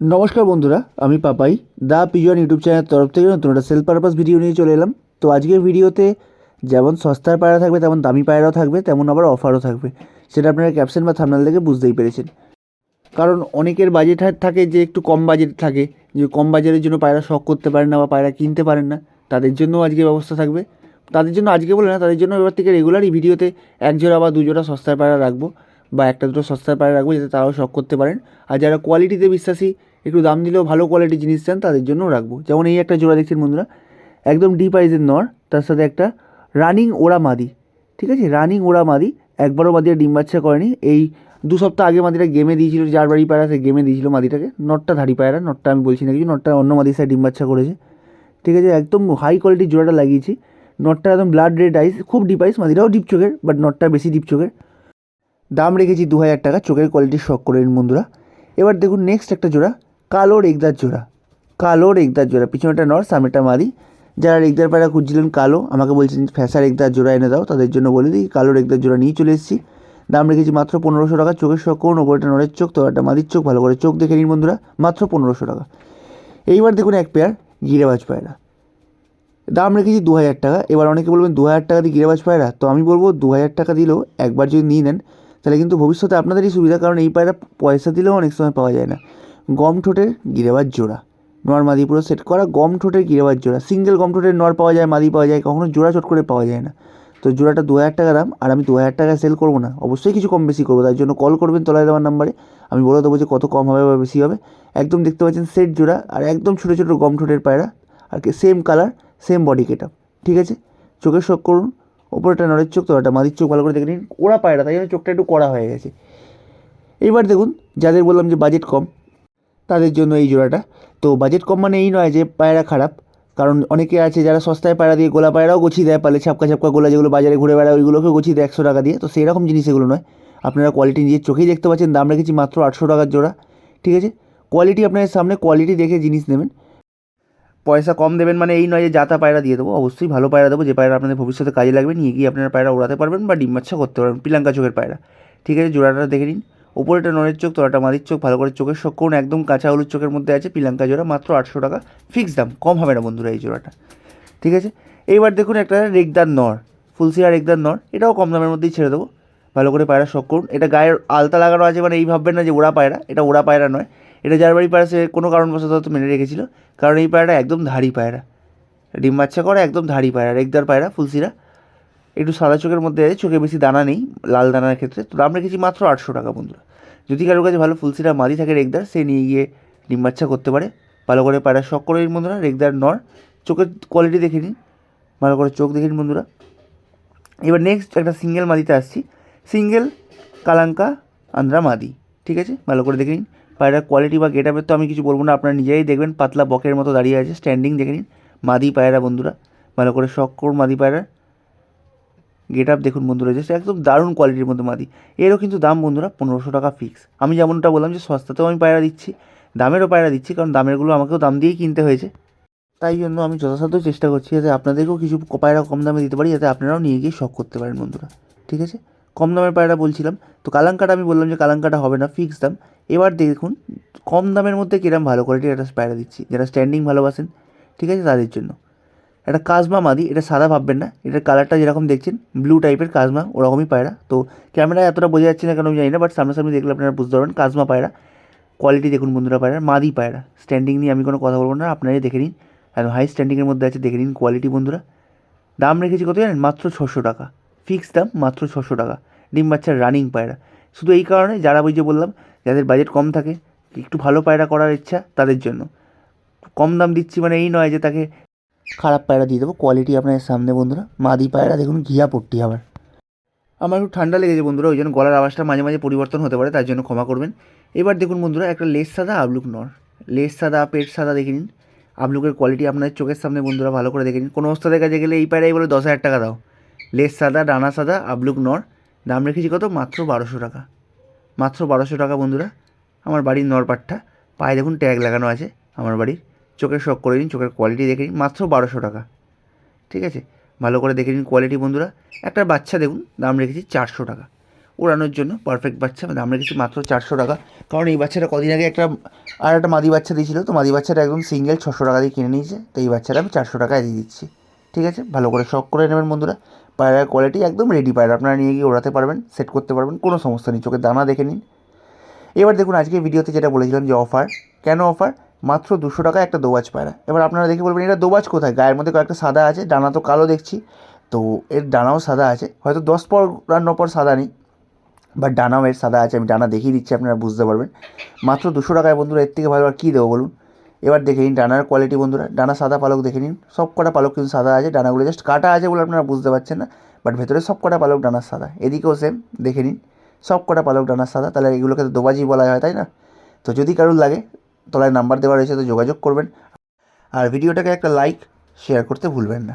নমস্কার বন্ধুরা, আমি পাপাই, দা পিজন ইউটিউব চ্যানেলের তরফ থেকে নতুন একটা সেল পারপাস ভিডিও নিয়ে চলে এলাম। তো আজকের ভিডিওতে যেমন সস্তার পায়রা থাকবে, তেমন দামি পায়রাও থাকবে, তেমন আবার অফারও থাকবে। সেটা আপনারা ক্যাপশন বা থামনাল দেখে বুঝতেই পেরেছেন। কারণ অনেকের বাজেট থাকে যে একটু কম বাজেট থাকে, যে কম বাজারের জন্য পায়রা শখ করতে পারেন না বা পায়রা কিনতে পারেন না, তাদের জন্য আজকে ব্যবস্থা থাকবে। তাদের জন্য আজকে বলে না, তাদের জন্য এবার থেকে রেগুলারই ভিডিওতে এক জোড়া বা দুজোড়া সস্তার পায়রা রাখব বা একটা দুটো সস্তার পায়রা রাখব, যাতে তারাও শখ করতে পারেন। আর যারা কোয়ালিটিতে বিশ্বাসী একটু দাম দিলেও ভালো কোয়ালিটির জিনিস চান, তাদের জন্যও রাখব। যেমন এই একটা জোড়া দেখছেন বন্ধুরা, একদম ডিপ আইজের নর, তার সাথে একটা রানিং ওড়া মাদি, ঠিক আছে? রানিং ওড়া মাদি, একবারও মাদিরা ডিম বাচ্চা করেনি। এই দু সপ্তাহ আগে মাদিটা গেমে দিয়েছিল, যার বাড়ি পায়রা সে গেমে দিয়েছিল মাদিটাকে। নটটা ধাড়ি পায়রা, নটটা আমি বলছি না কিছু, নটটা অন্য মাদির সাথে ডিম বাচ্চা করেছে। ঠিক আছে? একদম হাই কোয়ালিটির জোড়াটা লাগিয়েছি। নটটা একদম ব্লাড রেড আইস খুব ডিপ আইস মাদিরাও ডিপ চোখের বাট নটটা বেশি ডিপ চোখের। দাম রেখেছি দু হাজার টাকা, চোখের কোয়ালিটি শখ করে বন্ধুরা। এবার দেখুন নেক্সট একটা জোড়া কালো রেগদার জোড়া, কালো রেগদার জোড়া। পিছনেটা নর সামনেটা মাদি। যারা রেগদার পায়রা খুঁজছিলেন কালো, আমাকে বলছেন, ফ্যাসা রেগদার জোড়া এনে দাও। তাদের জন্য বলে দিই, কালো রেগদার জোড়া নিয়ে চলে এসেছি। দাম রেখেছি মাত্র পনেরোশো টাকা। চোখের শখ করুন ওপরটা নরের চোখ তো একটা মাদির চোখ, ভালো করে চোখ দেখে নিন বন্ধুরা, মাত্র পনেরোশো টাকা। এইবার দেখুন এক পেয়ার গিরেবাজ পায়রা। দাম রেখেছি দু হাজার টাকা। এবার অনেকে বলবেন দু হাজার টাকা দিয়ে গিরেবাজ পায়রা? তো আমি বলব দু হাজার টাকা দিলেও একবার যদি নিয়ে নেন, তাহলে কিন্তু ভবিষ্যতে আপনাদেরই সুবিধা। কারণ এই পায়রা পয়সা দিলেও অনেক সময় পাওয়া যায় না। গম ঠোঁটের গিরেবার জোড়া। নর মাদি পুরো সেট করা গম ঠোঁটের গিরেবার জোড়া। সিঙ্গেল গম ঠোঁটের নর পাওয়া যায়, মাদি পাওয়া যায়, কখনো জোড়া চট করে পাওয়া যায় না। তো জোড়াটা দু হাজার টাকা দাম, আর আমি দু হাজার টাকা সেল করব না। অবশ্যই কিছু কম বেশি করব, তার জন্য কল করবেন তলায় দেওয়ার নাম্বারে আমি বলে দেবো যে কত কম হবে বা বেশি হবে। একদম দেখতে পাচ্ছেন সেট জোড়া, আর একদম ছোটো ছোটো গম ঠোঁটের পায়রা, আর কি সেম কালার সেম বডি কেট ঠিক আছে? চোখের শখ করুন। ওপরটা নরের চোখ, তোলাটা মাদির চোখ, ভালো করে দেখে নিন। ওরা পায়রা তাই জন্য চোখটা একটু কড়া হয়ে গেছে। এইবার দেখুন, যাদের বললাম যে বাজেট কম তাদের জন্য এই জোড়াটা। তো বাজেট কম মানে এই নয় যে পায়রা খারাপ, কারণ অনেকে আছে যারা সস্তায় পায়রা দিয়ে গোলা পায়রাও গুছিয়ে দেয়, পালে ছাপকা ছাপকা গোলা যেগুলো বাজারে ঘুরে বেড়ায়, ওইগুলোকেও গুছিয়ে দেয় একশো টাকা দিয়ে। তো সেই রকম জিনিস এগুলো নয়। আপনারা কোয়ালিটি নিজের চোখেই দেখতে পাচ্ছেন, দাম রেখেছি মাত্র আটশো টাকার জোড়া। ঠিক আছে? কোয়ালিটি আপনাদের সামনে কোয়ালিটি দেখে জিনিস নেবেন। পয়সা কম দেবেন মানে এই নয় যে যাতা পায়রা দিয়ে দেবো, অবশ্যই ভালো পায়রা দেবো। যে পায়রা আপনাদের ভবিষ্যতে কাজে লাগবে, নিয়ে গিয়ে আপনারা পায়রা ওড়াতে পারবেন বা ডিম করতে পারবেন পিলাঙ্কা চোখের পায়রা। ঠিক আছে? জোড়াটা দেখে নিন। ওপরেটা নরের চোখ তোলাটা মাদির চোখ, ভালো করে চোখের শখ করুন একদম কাঁচা হলুদ চোখের মধ্যে আছে, পিলাঙ্কা জোড়া, মাত্র আটশো টাকা। ফিক্স দাম, কম হবে না বন্ধুরা এই জোড়াটা। ঠিক আছে? এইবার দেখুন একটা রেগদার নর ফুলসিয়া রেগদার নর, এটাও কম দামের মধ্যেই ছেড়ে দেবো। ভালো করে পায়রা শখ করুন এটা গায়ের আলতা লাগানো আছে মানে এই ভাববেন না যে ওড়া পায়রা, এটা ওড়া পায়রা নয়। এটা যার বাড়ি পায়রা, সে কোনো কারণবশত মেনে রেখেছিল। কারণ এই পায়রাটা একদম ধাড়ি পায়রা। ডিম বাচ্চা করে একদম ধাড়ি পায়রা, রেগদার পায়রা ফুলসিরা একটু সাদা চোখের মধ্যে আছে, চোখে বেশি দানা নেই, লাল দানার ক্ষেত্রে। তো দাম রেখেছি মাত্র আটশো টাকা বন্ধুরা। যদি কারোর কাছে ভালো ফুলসিরা মাদি থাকে রেগদার, সে নিয়ে গিয়ে ডিম করতে পারে। ভালো করে পায়রা শখ করে নিন বন্ধুরা, রেগদার নর। চোখের কোয়ালিটি দেখে নিন, ভালো করে চোখ দেখে নিন বন্ধুরা। এবার নেক্সট একটা সিঙ্গেল মাদিতে আসছি। সিঙ্গেল কালাঙ্কা আন্দ্রা মাদি, ঠিক আছে? ভালো করে দেখে নিন। পায়রার কোয়ালিটি বা গেট আপের তো আমি কিছু বলব না, আপনারা নিজেরাই দেখবেন, পাতলা বকের মতো দাঁড়িয়ে আছে স্ট্যান্ডিং দেখে নিন। মাদি পায়রা বন্ধুরা, ভালো করে শখ করুন মাদি পায়রার। গেট আপ দেখুন বন্ধুরা জাস্ট একদম দারুণ কোয়ালিটির মধ্যে মাদি। এরও কিন্তু দাম বন্ধুরা পনেরোশো টাকা ফিক্স আমি যেমনটা বললাম যে সস্তাতেও আমি পায়রা দিচ্ছি, দামেরও পায়রা দিচ্ছি, কারণ দামেরগুলো আমাকেও দাম দিয়েই কিনতে হয়েছে। তাই জন্য আমি যথাসাধ্য চেষ্টা করছি যাতে আপনাদেরকেও কিছু পায়রা কম দামে দিতে পারি, যাতে আপনারাও নিয়ে গিয়ে শখ করতে পারেন বন্ধুরা। ঠিক আছে? কম দামের পায়রা বলছিলাম। তো কালাঙ্কাটা আমি বললাম যে কালাঙ্কাটা হবে না ফিক্স দাম। এবার দেখুন, কম দামের মধ্যে কিরম ভালো কোয়ালিটির একটা পায়রা দিচ্ছি, যারা স্ট্যান্ডিং ভালোবাসেন। ঠিক আছে? তাদের জন্য। একটা কাজমা মাদি, এটা সাদা ভাববেন না, এটার কালারটা যেরকম দেখছেন ব্লু টাইপের কাজমা, ওরকমই পায়রা। তো ক্যামেরায় এতটা বোঝা যাচ্ছে না কেন আমি জানি না বাট সামনাসামনি দেখলে আপনারা বুঝতে পারবেন, কাজমা পায়রা। কোয়ালিটি দেখুন বন্ধুরা পায়রা, মাদি পায়রা। স্ট্যান্ডিং নিয়ে আমি কোনো কথা বলব না, আপনারাই দেখে নিন। একদম হাই স্ট্যান্ডিংয়ের মধ্যে আছে, দেখে নিন কোয়ালিটি বন্ধুরা। দাম রেখেছি কত জানেন? মাত্র ছশো টাকা। ফিক্স দাম মাত্র ছশো টাকা। ডিম বাচ্চার রানিং পায়রা। শুধু এই কারণে, যারা ওই যে বললাম, যাদের বাজেট কম থাকে, একটু ভালো পায়রা করার ইচ্ছা তাদের জন্য। কম দাম দিচ্ছি মানে এই নয় যে তাকে খারাপ পায়রা দিয়ে দেবো। কোয়ালিটি আপনাদের সামনে বন্ধুরা। মাদি পায়রা, দেখুন, ঘিয়া পট্টি আবার। আমার একটু ঠান্ডা লেগেছে বন্ধুরা, ওই জন্য গলার আওয়াজটা মাঝে মাঝে পরিবর্তন হতে পারে, তার জন্য ক্ষমা করবেন। এবার দেখুন বন্ধুরা, একটা লেস সাদা, আবলুক নর। লেস সাদা, পেট সাদা দেখে নিন। আবলুকের কোয়ালিটি আপনাদের চোখের সামনে বন্ধুরা ভালো করে দেখে নিন। কোনো ওস্তাদের কাছে গেলে এই পায়রাই বলে, দশ হাজার টাকা দাও। লেস সাদা, ডানা সাদা, আবলুক নর। দাম রেখেছি কত? মাত্র বারোশো টাকা। মাত্র বারোশো টাকা বন্ধুরা, আমার বাড়ির নরপাটটা পায়ে দেখুন ট্যাগ লাগানো আছে আমার বাড়ির। চোখের শখ করে নিন, চোখের কোয়ালিটি দেখে নিন, মাত্র বারোশো টাকা। ঠিক আছে? ভালো করে দেখে নিন কোয়ালিটি বন্ধুরা। একটা বাচ্চা দেখুন, দাম রেখেছি চারশো টাকা। ওড়ানোর জন্য পারফেক্ট বাচ্চা দাম রেখেছি মাত্র চারশো টাকা। কারণ এই বাচ্চাটা কদিন আগে একটা, আর একটা মাদি বাচ্চা দিয়েছিল, তো মাদি বাচ্চাটা একদম সিঙ্গেল ছশো টাকা দিয়ে কিনে নিয়েছে, তো এই বাচ্চাটা আমি চারশো টাকায় দিয়ে দিচ্ছি। ঠিক আছে? ভালো করে শখ করে নেবেন বন্ধুরা। পায়রার কোয়ালিটি একদম রেডি পায়রা, আপনারা নিয়ে গিয়ে ওড়াতে পারবেন সেট করতে পারবেন, কোনো সমস্যা নেই, চোখের দানা দেখে নিন। এবার দেখুন, আজকের ভিডিওতে যেটা বলেছিলাম যে অফার কেন অফার মাত্র দুশো টাকা একটা দোবাজ পায়রা এবার আপনারা দেখে বলবেন, এটা দোবাজ কোথায়? গায়ের মধ্যে কয়েকটা সাদা আছে, ডানা তো কালো দেখছি। তো এর ডানাও সাদা আছে। হয়তো দশ পর রান্ন পর সাদা নেই বাট ডানাও এর সাদা আছে। আমি ডানা দেখিয়ে দিচ্ছি, আপনারা বুঝতে পারবেন। মাত্র দুশো টাকায় বন্ধুরা, এর থেকে ভালো আর কী দেবো বলুন? এবার দেখে নিন ডানার কোয়ালিটি বন্ধুরা। ডানা সাদা পালক দেখে নিন। সব কটা পালক কিন্তু সাদা আছে, ডানাগুলো জাস্ট কাটা আছে বলে আপনারা বুঝতে পারছেন না বাট ভেতরে সব কটা পালক ডানার সাদা। এদিকেও সেম দেখে নিন। সব কটা পালক ডানার সাদা। তাহলে এগুলোকে তো দোবাজি বলা হয়, তাই না? তো যদি কারোর লাগে তলায় নাম্বার দেওয়া রয়েছে, তো যোগাযোগ করবেন। আর ভিডিওটাকে একটা লাইক শেয়ার করতে ভুলবেন না।